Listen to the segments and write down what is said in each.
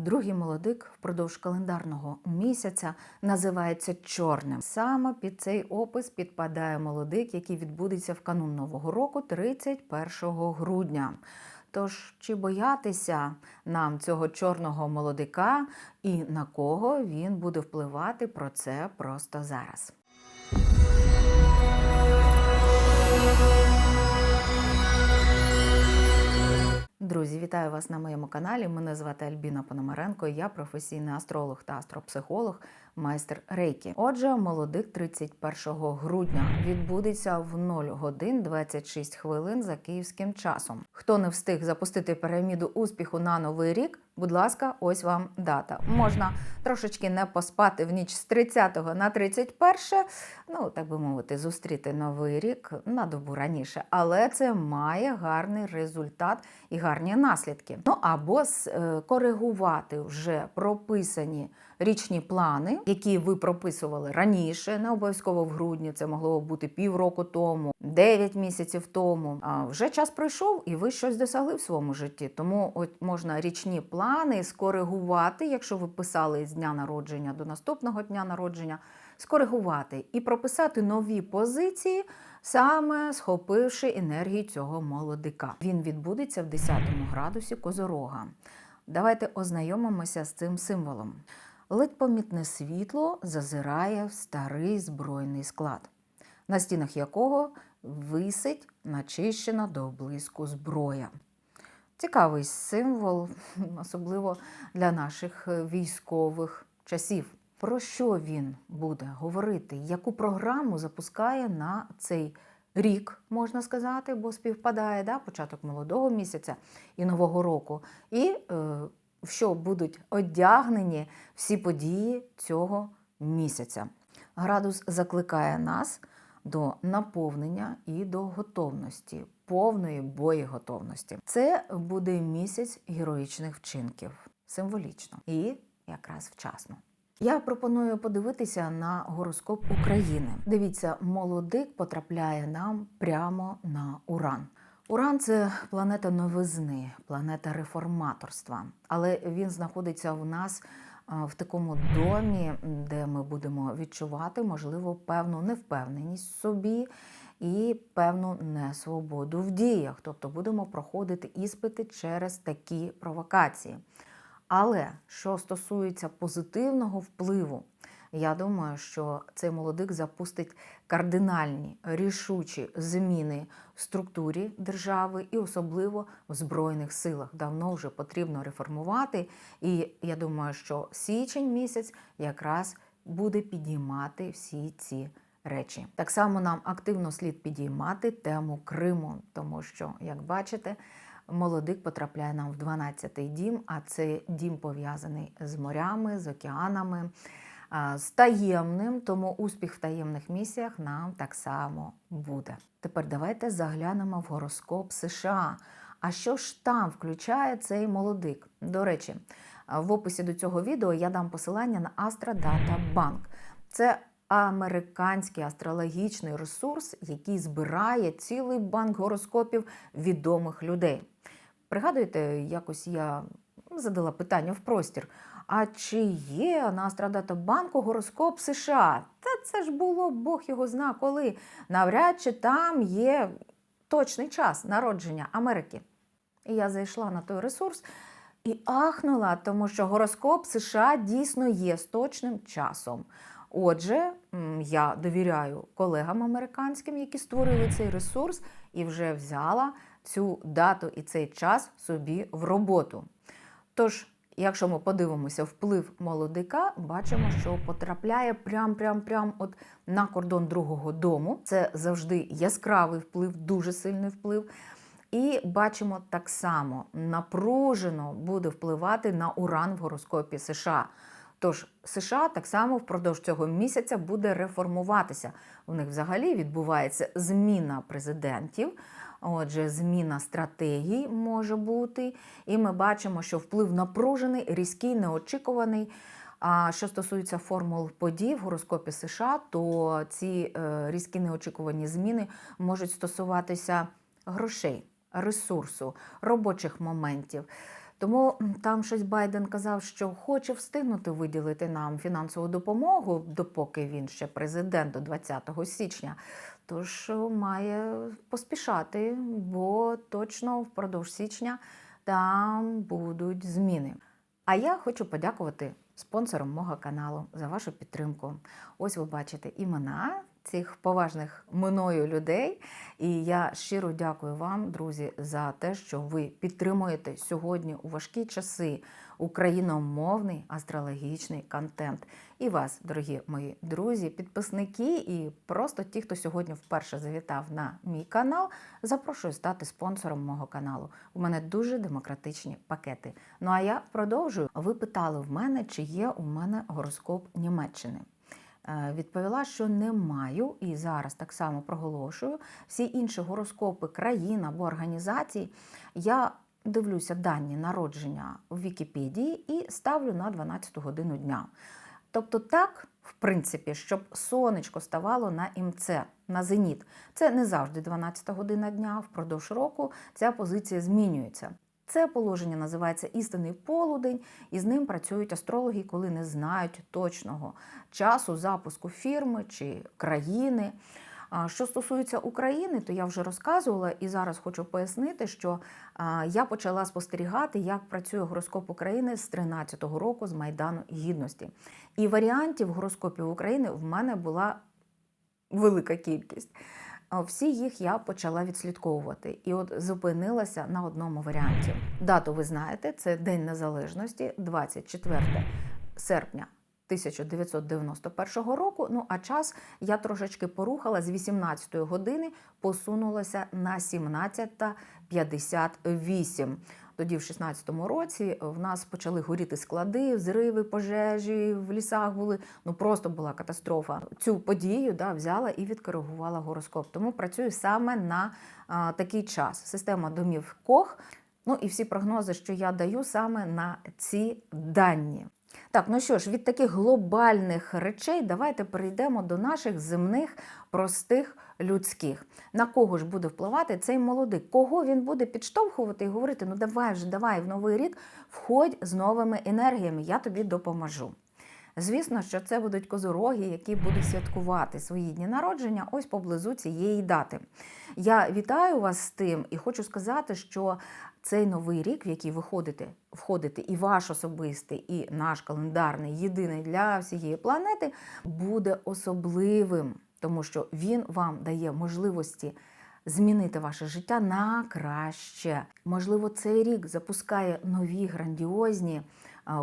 Другий молодик впродовж календарного місяця називається чорним. Саме під цей опис підпадає молодик, який відбудеться в канун Нового року 31 грудня. Тож, чи боятися нам цього чорного молодика і на кого він буде впливати про це просто зараз? Друзі, вітаю вас на моєму каналі. Мене звати Альбіна Пономаренко. Я професійний астролог та астропсихолог, майстер Рейкі. Отже, молодик 31 грудня відбудеться в 0 годин 26 хвилин за київським часом. Хто не встиг запустити піраміду успіху на новий рік? Будь ласка, ось вам дата. Можна трошечки не поспати в ніч з 30 на 31, ну так би мовити, зустріти новий рік на добу раніше, але це має гарний результат і гарні наслідки. Ну або скоригувати вже прописані річні плани, які ви прописували раніше, не обов'язково в грудні, це могло бути півроку тому, 9 місяців тому. А вже час пройшов, і ви щось досягли в своєму житті. Тому от можна річні плани скоригувати, якщо ви писали з дня народження до наступного дня народження, скоригувати і прописати нові позиції. Саме схопивши енергію цього молодика, він відбудеться в 10 градусі Козорога. Давайте ознайомимося з цим символом. Ледь помітне світло зазирає в старий збройний склад, на стінах якого висить начищена до облиску зброя. Цікавий символ, особливо для наших військових часів. Про що він буде говорити? Яку програму запускає на цей рік, можна сказати, бо співпадає да, початок молодого місяця і нового року, і е, що будуть одягнені всі події цього місяця. Градус закликає нас до наповнення і до готовності, повної боєготовності. Це буде місяць героїчних вчинків, символічно і якраз вчасно. Я пропоную подивитися на гороскоп України. Дивіться, молодик потрапляє нам прямо на Уран. Уран це планета новизни, планета реформаторства, але він знаходиться в нас в такому домі, де ми будемо відчувати, можливо, певну невпевненість собі і певну несвободу в діях. Тобто будемо проходити іспити через такі провокації. Але що стосується позитивного впливу, я думаю, що цей молодик запустить кардинальні рішучі зміни в структурі держави і особливо в збройних силах. Давно вже потрібно реформувати. І я думаю, що січень місяць якраз буде підіймати всі ці речі. Так само нам активно слід підіймати тему Криму, тому що, як бачите, молодик потрапляє нам в 12-й дім, а це дім пов'язаний з морями, з океанами з таємним, тому успіх в таємних місіях нам так само буде. Тепер давайте заглянемо в гороскоп США. А що ж там включає цей молодик? До речі, в описі до цього відео я дам посилання на Astrodata Bank. Це американський астрологічний ресурс, який збирає цілий банк гороскопів відомих людей. Пригадуєте, якось я задала питання в простір. А чи є на Астрадатабанку гороскоп США? Та це ж було Бог його зна коли. Навряд чи там є точний час народження Америки. І я зайшла на той ресурс і ахнула, тому що гороскоп США дійсно є з точним часом. Отже, я довіряю колегам американським, які створили цей ресурс, і вже взяла цю дату і цей час собі в роботу. Тож, якщо ми подивимося вплив молодика, бачимо, що потрапляє прям-прям-прям от на кордон другого дому. Це завжди яскравий вплив, дуже сильний вплив. І бачимо так само напружено буде впливати на уран в гороскопі США. Тож США так само впродовж цього місяця буде реформуватися. У них взагалі відбувається зміна президентів. Отже, зміна стратегій може бути, і ми бачимо, що вплив напружений, різкий, неочікуваний. А що стосується формул подій в гороскопі США, то ці е, різкі неочікувані зміни можуть стосуватися грошей, ресурсу, робочих моментів. Тому там щось Байден казав, що хоче встигнути виділити нам фінансову допомогу, допоки він ще президент до 20 січня. Тож е, має поспішати, бо точно впродовж січня там будуть зміни. А я хочу подякувати спонсорам мого каналу за вашу підтримку. Ось ви бачите імена цих поважних мною людей. І я щиро дякую вам, друзі, за те, що ви підтримуєте сьогодні у важкі часи україномовний астрологічний контент. І вас, дорогі мої друзі, підписники і просто ті, хто сьогодні вперше завітав на мій канал, запрошую стати спонсором мого каналу. У мене дуже демократичні пакети. Ну а я продовжую. Ви питали в мене, чи є у мене гороскоп Німеччини. Е, Відповіла, що не маю, і зараз так само проголошую. Всі інші гороскопи країн або організацій я дивлюся дані народження в Вікіпедії і ставлю на 12 годину дня. Тобто, так, в принципі, щоб сонечко ставало на імц, на зеніт. Це не завжди 12 година дня, впродовж року ця позиція змінюється. Це положення називається істинний полудень, і з ним працюють астрологи, коли не знають точного часу запуску фірми чи країни. Що стосується України, то я вже розказувала і зараз хочу пояснити, що я почала спостерігати, як працює гороскоп України з 13-го року з Майдану Гідності. І варіантів гороскопів України в мене була велика кількість. Всі їх я почала відслідковувати і от зупинилася на одному варіанті. Дату ви знаєте, це День Незалежності, 24 серпня 1991 року. Ну а час я трошечки порухала з 18 години, посунулася на 17.58. Тоді, в 16-му році, в нас почали горіти склади, взриви, пожежі в лісах були. Ну просто була катастрофа. Цю подію да, взяла і відкоригувала гороскоп. Тому працюю саме на а, такий час. Система домів Кох. Ну і всі прогнози, що я даю саме на ці дані. Так, ну що ж, від таких глобальних речей давайте перейдемо до наших земних, простих, людських. На кого ж буде впливати цей молодик? Кого він буде підштовхувати і говорити: ну давай вже, давай в новий рік входь з новими енергіями, я тобі допоможу. Звісно, що це будуть козороги, які будуть святкувати свої дні народження ось поблизу цієї дати. Я вітаю вас з тим і хочу сказати, що цей новий рік, в який ви ходите, входите, і ваш особистий, і наш календарний, єдиний для всієї планети, буде особливим, тому що він вам дає можливості. Змінити ваше життя на краще. Можливо, цей рік запускає нові грандіозні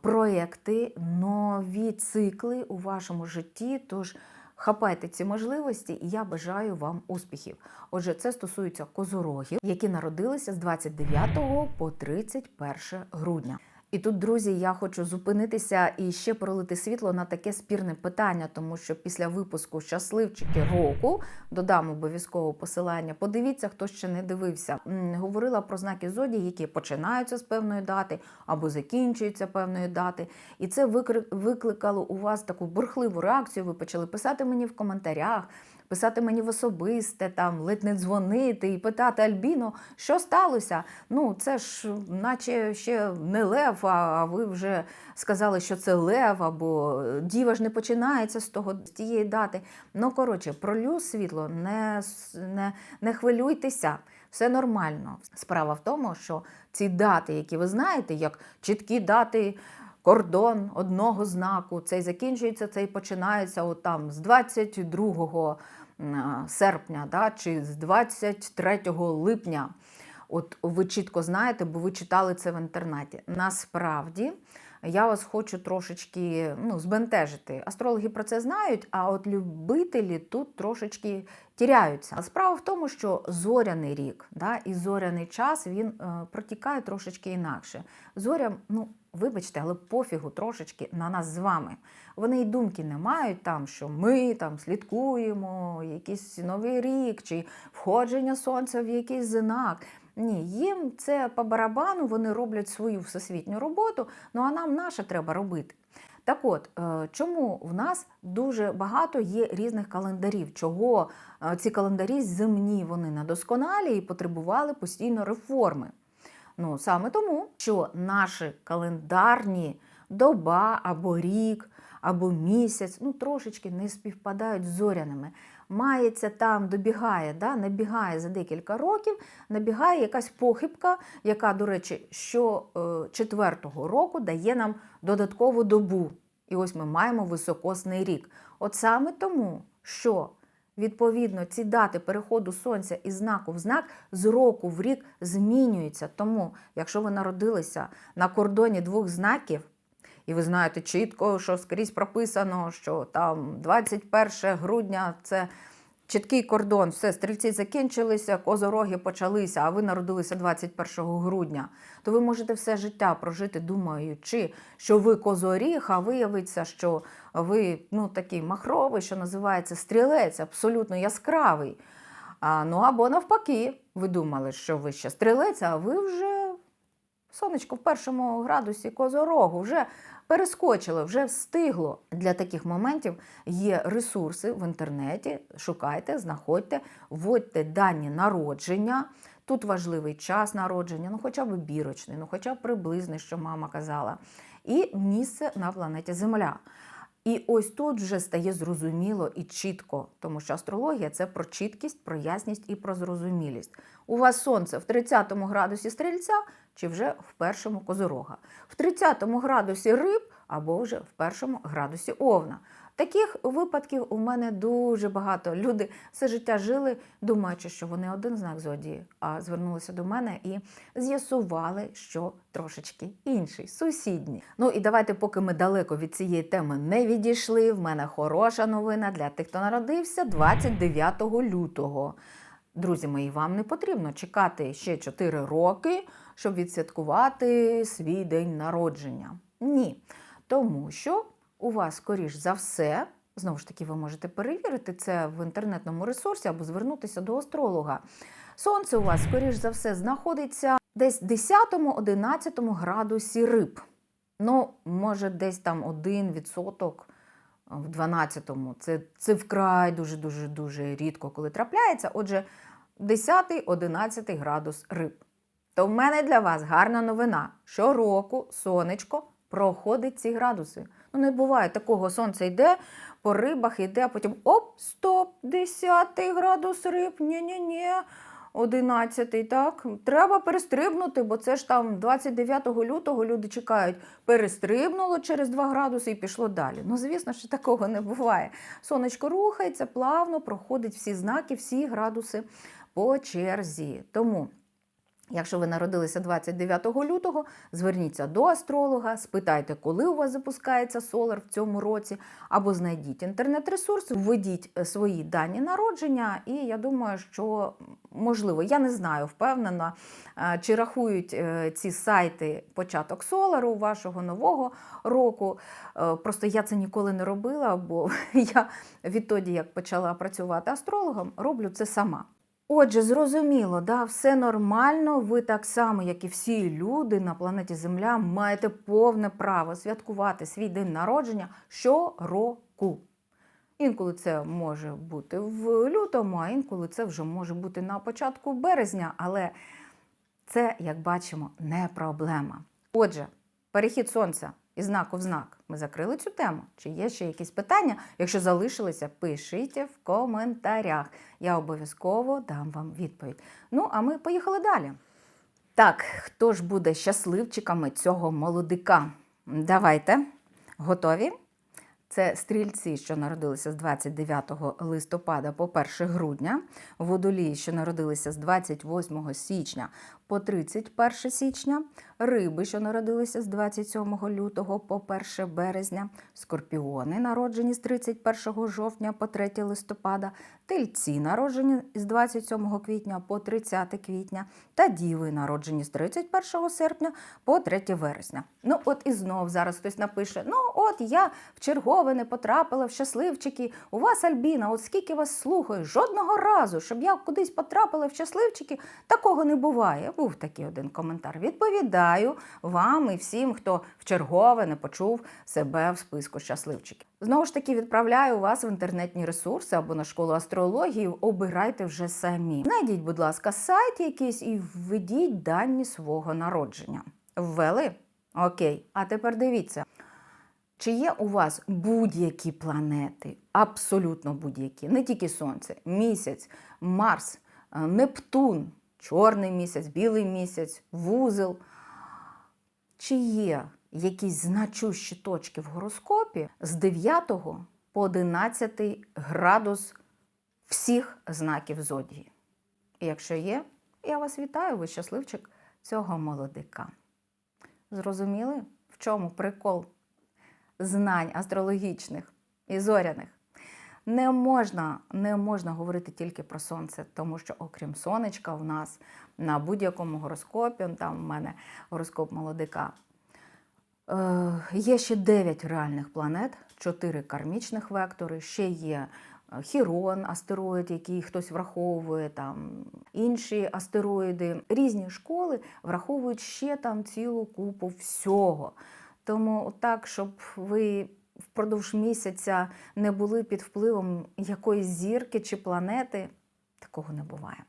проекти, нові цикли у вашому житті. Тож хапайте ці можливості, і я бажаю вам успіхів. Отже, це стосується козорогів, які народилися з 29 по 31 грудня. І тут, друзі, я хочу зупинитися і ще пролити світло на таке спірне питання, тому що після випуску щасливчики року додам обов'язково посилання. Подивіться, хто ще не дивився. Говорила про знаки зодії, які починаються з певної дати або закінчуються певної дати. І це викликало у вас таку бурхливу реакцію. Ви почали писати мені в коментарях. Писати мені в особисте, там ледь не дзвонити і питати Альбіно, що сталося? Ну, це ж наче ще не лев, а а ви вже сказали, що це лев, або діва ж не починається з того з тієї дати. Ну, коротше, пролю світло, не, не, не хвилюйтеся, все нормально. Справа в тому, що ці дати, які ви знаєте, як чіткі дати кордон одного знаку. Цей закінчується, цей починається от там з 22 м, серпня да, чи з 23 липня. От ви чітко знаєте, бо ви читали це в інтернеті. Насправді я вас хочу трошечки ну, збентежити. Астрологи про це знають, а от любителі тут трошечки тіряються. Справа в тому, що зоряний рік да, і зоряний час він е, протікає трошечки інакше. Зорям, ну вибачте, але пофігу трошечки на нас з вами. Вони й думки не мають там, що ми там слідкуємо, якийсь новий рік чи входження сонця в якийсь знак. Ні, їм це по барабану, вони роблять свою всесвітню роботу, ну а нам наше треба робити. Так от, е, чому в нас дуже багато є різних календарів? Чого е, ці календарі земні вони недосконалі і потребували постійно реформи? Ну, саме тому, що наші календарні доба або рік, або місяць, ну трошечки не співпадають з зоряними. Мається там, добігає, да, набігає за декілька років, набігає якась похибка, яка, до речі, що е, четвертого року дає нам додаткову добу. І ось ми маємо високосний рік. От саме тому, що Відповідно, ці дати переходу сонця із знаку в знак з року в рік змінюються. Тому, якщо ви народилися на кордоні двох знаків, і ви знаєте чітко, що скрізь прописано, що там 21 грудня це чіткий кордон, все, стрільці закінчилися, козороги почалися, а ви народилися 21 грудня, то ви можете все життя прожити, думаючи, що ви козоріг, а виявиться, що ви ну, такий махровий, що називається стрілець, абсолютно яскравий. А, ну або навпаки, ви думали, що ви ще стрілець, а ви вже сонечко в першому градусі козорогу, вже перескочило, вже встигло. Для таких моментів є ресурси в інтернеті. Шукайте, знаходьте, вводьте дані народження. Тут важливий час народження, ну хоча б бірочний, ну хоча б приблизний, що мама казала, і місце на планеті Земля. І ось тут вже стає зрозуміло і чітко, тому що астрологія це про чіткість, про ясність і про зрозумілість. У вас сонце в 30 градусі стрільця чи вже в першому козорога, в 30 градусі риб або вже в першому градусі овна. Таких випадків у мене дуже багато. Люди все життя жили, думаючи, що вони один знак зодії, а звернулися до мене і з'ясували, що трошечки інший, сусідній. Ну і давайте, поки ми далеко від цієї теми не відійшли. В мене хороша новина для тих, хто народився 29 лютого. Друзі мої, вам не потрібно чекати ще 4 роки, щоб відсвяткувати свій день народження. Ні. Тому що у вас, скоріш за все, знову ж таки, ви можете перевірити це в інтернетному ресурсі або звернутися до астролога. Сонце у вас, скоріш за все, знаходиться десь 10-11 градусі риб. Ну, може, десь там 1% в 12-му. Це, це вкрай дуже-дуже дуже рідко, коли трапляється. Отже, 10-11 градус риб. То в мене для вас гарна новина. Щороку сонечко проходить ці градуси. Ну, не буває такого сонце йде, по рибах йде, а потім оп, стоп, 10 градус риб, ні-ні-ні, 11, так. Треба перестрибнути, бо це ж там 29 лютого люди чекають, перестрибнуло через 2 градуси і пішло далі. Ну, звісно, що такого не буває. Сонечко рухається, плавно проходить всі знаки, всі градуси по черзі. Тому. Якщо ви народилися 29 лютого, зверніться до астролога, спитайте, коли у вас запускається солар в цьому році, або знайдіть інтернет-ресурс, введіть е, свої дані народження, і я думаю, що можливо, я не знаю, впевнена, е, чи рахують е, ці сайти початок солару вашого нового року. Просто я це ніколи не робила, бо я відтоді, як почала працювати астрологом, роблю це сама. Отже, зрозуміло, да, все нормально. Ви так само, як і всі люди на планеті Земля, маєте повне право святкувати свій день народження щороку. Інколи це може бути в лютому, а інколи це вже може бути на початку березня, але це, як бачимо, не проблема. Отже, перехід сонця із знаку в знак. Ми закрили цю тему. Чи є ще якісь питання? Якщо залишилися, пишіть в коментарях. Я обов'язково дам вам відповідь. Ну, а ми поїхали далі. Так, хто ж буде щасливчиками цього молодика? Давайте. Готові? Це стрільці, що народилися з 29 листопада по 1 грудня, водолії, що народилися з 28 січня по 31 січня, риби, що народилися з 27 лютого по 1 березня, скорпіони, народжені з 31 жовтня по 3 листопада, тельці, народжені з 27 квітня по 30 квітня, та діви, народжені з 31 серпня по 3 вересня. Ну, от і знов зараз хтось напише: ну, от я в чергове не потрапила в щасливчики. У вас Альбіна, от скільки вас слухаю, жодного разу, щоб я кудись потрапила в щасливчики, такого не буває. Був такий один коментар. Відповідаю вам і всім, хто вчергове не почув себе в списку щасливчиків. Знову ж таки, відправляю вас в інтернетні ресурси або на школу астрології. Обирайте вже самі. Знайдіть, будь ласка, сайт якийсь і введіть дані свого народження. Ввели? Окей. А тепер дивіться. Чи є у вас будь-які планети, абсолютно будь-які, не тільки Сонце, місяць, Марс, е, Нептун, чорний місяць, білий місяць, вузел? Чи є якісь значущі точки в гороскопі з 9 по 11 градус всіх знаків зодії? І якщо є, я вас вітаю, ви щасливчик цього молодика. Зрозуміли, в чому прикол знань астрологічних і зоряних? Не можна, не можна говорити тільки про сонце, тому що, окрім сонечка, в нас на будь-якому гороскопі, там в мене гороскоп молодика, е, є ще 9 реальних планет, 4 кармічних вектори, ще є е, Хірон, астероїд, який хтось враховує, там інші астероїди. Різні школи враховують ще там цілу купу всього. Тому так, щоб ви впродовж місяця не були під впливом якоїсь зірки чи планети, такого не буває.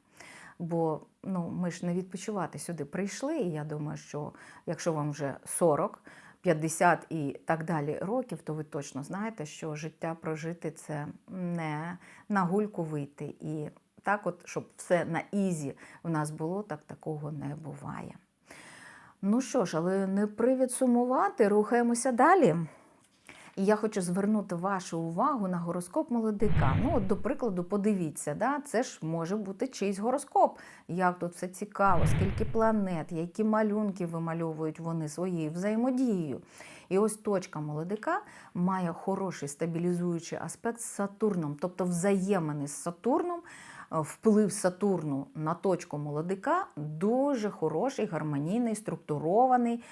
Бо ну, ми ж не відпочивати сюди прийшли, і я думаю, що якщо вам вже 40, 50 і так далі років, то ви точно знаєте, що життя прожити це не на гульку вийти. І так, от, щоб все на ізі в нас було, так такого не буває. Ну що ж, але не привід сумувати, рухаємося далі. І я хочу звернути вашу увагу на гороскоп молодика. Ну, от, до прикладу, подивіться, да? це ж може бути чийсь гороскоп. Як тут все цікаво, скільки планет, які малюнки вимальовують вони своєю взаємодією. І ось точка молодика має хороший стабілізуючий аспект з Сатурном, тобто взаємини з Сатурном. е, Вплив Сатурну на точку молодика дуже хороший, гармонійний, структурований.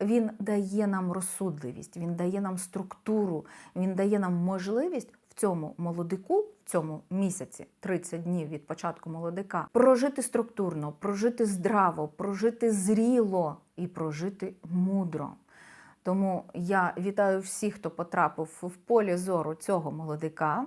Він дає нам розсудливість, він дає нам структуру, він дає нам можливість в цьому молодику, в цьому місяці, 30 днів від початку молодика, прожити структурно, прожити здраво, прожити зріло і прожити мудро. Тому я вітаю всіх, хто потрапив в полі зору цього молодика.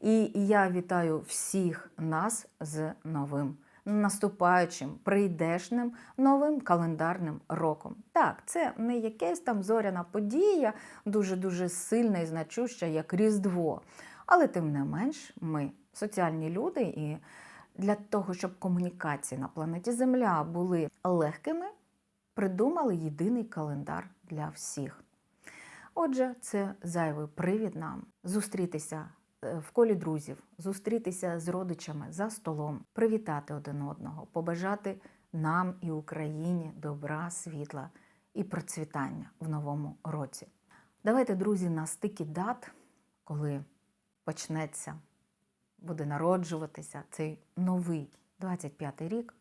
І я вітаю всіх нас з новим наступаючим, прийдешним новим календарним роком. Так, це не якась там зоряна подія, дуже-дуже сильна і значуща, як Різдво. Але тим не менш, ми соціальні люди, і для того, щоб комунікації на планеті Земля були легкими, придумали єдиний календар для всіх. Отже, це зайвий привід нам зустрітися в колі друзів, зустрітися з родичами за столом, привітати один одного, побажати нам і Україні добра, світла і процвітання в новому році. Давайте, друзі, на стикі дат, коли почнеться, буде народжуватися цей новий 25-й рік,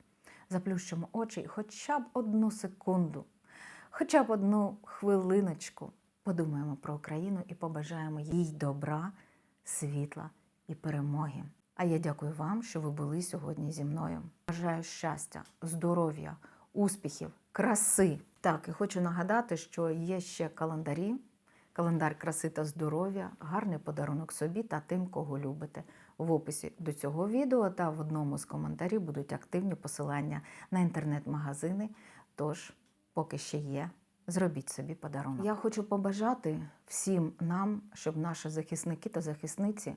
заплющимо очі і хоча б одну секунду, хоча б одну хвилиночку подумаємо про Україну і побажаємо їй добра, світла і перемоги. А я дякую вам, що ви були сьогодні зі мною. Бажаю щастя, здоров'я, успіхів, краси. Так, і хочу нагадати, що є ще календарі, календар краси та здоров'я, гарний подарунок собі та тим, кого любите. В описі до цього відео та в одному з коментарів будуть активні посилання на інтернет-магазини. Тож, поки ще є, зробіть собі подарунок. Я хочу побажати всім нам, щоб наші захисники та захисниці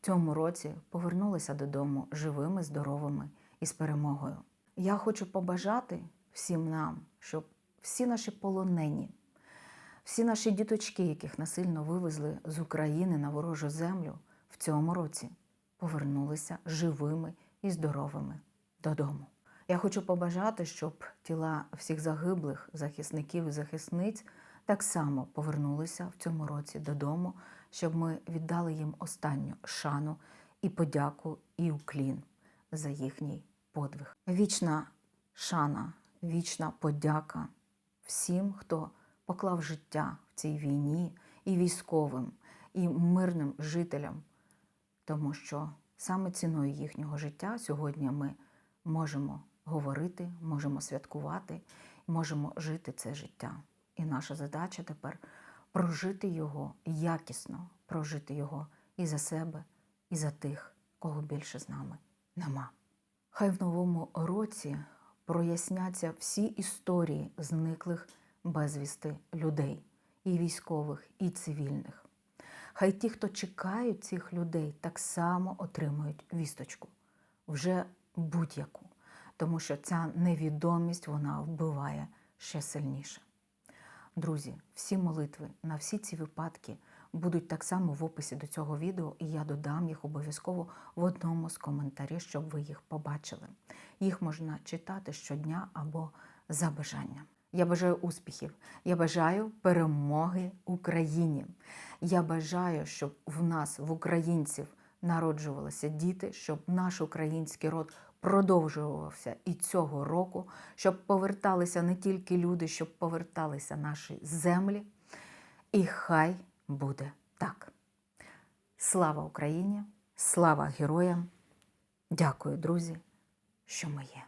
в цьому році повернулися додому живими, здоровими і з перемогою. Я хочу побажати всім нам, щоб всі наші полонені, всі наші діточки, яких насильно вивезли з України на ворожу землю, в цьому році повернулися живими і здоровими додому. Я хочу побажати, щоб тіла всіх загиблих захисників і захисниць так само повернулися в цьому році додому, щоб ми віддали їм останню шану і подяку і уклін за їхній подвиг. Вічна шана, вічна подяка всім, хто поклав життя в цій війні, і військовим, і мирним жителям, тому що саме ціною їхнього життя сьогодні ми можемо говорити, можемо святкувати, можемо жити це життя. І наша задача тепер прожити його якісно, прожити його і за себе, і за тих, кого більше з нами нема. Хай в новому році проясняться всі історії зниклих безвісти людей, і військових, і цивільних. Хай ті, хто чекають цих людей, так само отримують вісточку, вже будь-яку, тому що ця невідомість вона вбиває ще сильніше. Друзі, всі молитви на всі ці випадки будуть так само в описі до цього відео, і я додам їх обов'язково в одному з коментарів, щоб ви їх побачили. Їх можна читати щодня або за бажанням. Я бажаю успіхів, я бажаю перемоги Україні. Я бажаю, щоб в нас, в українців, народжувалися діти, щоб наш український род продовжувався і цього року, щоб поверталися не тільки люди, щоб поверталися наші землі. І хай буде так. Слава Україні! Слава героям! Дякую, друзі, що ми є.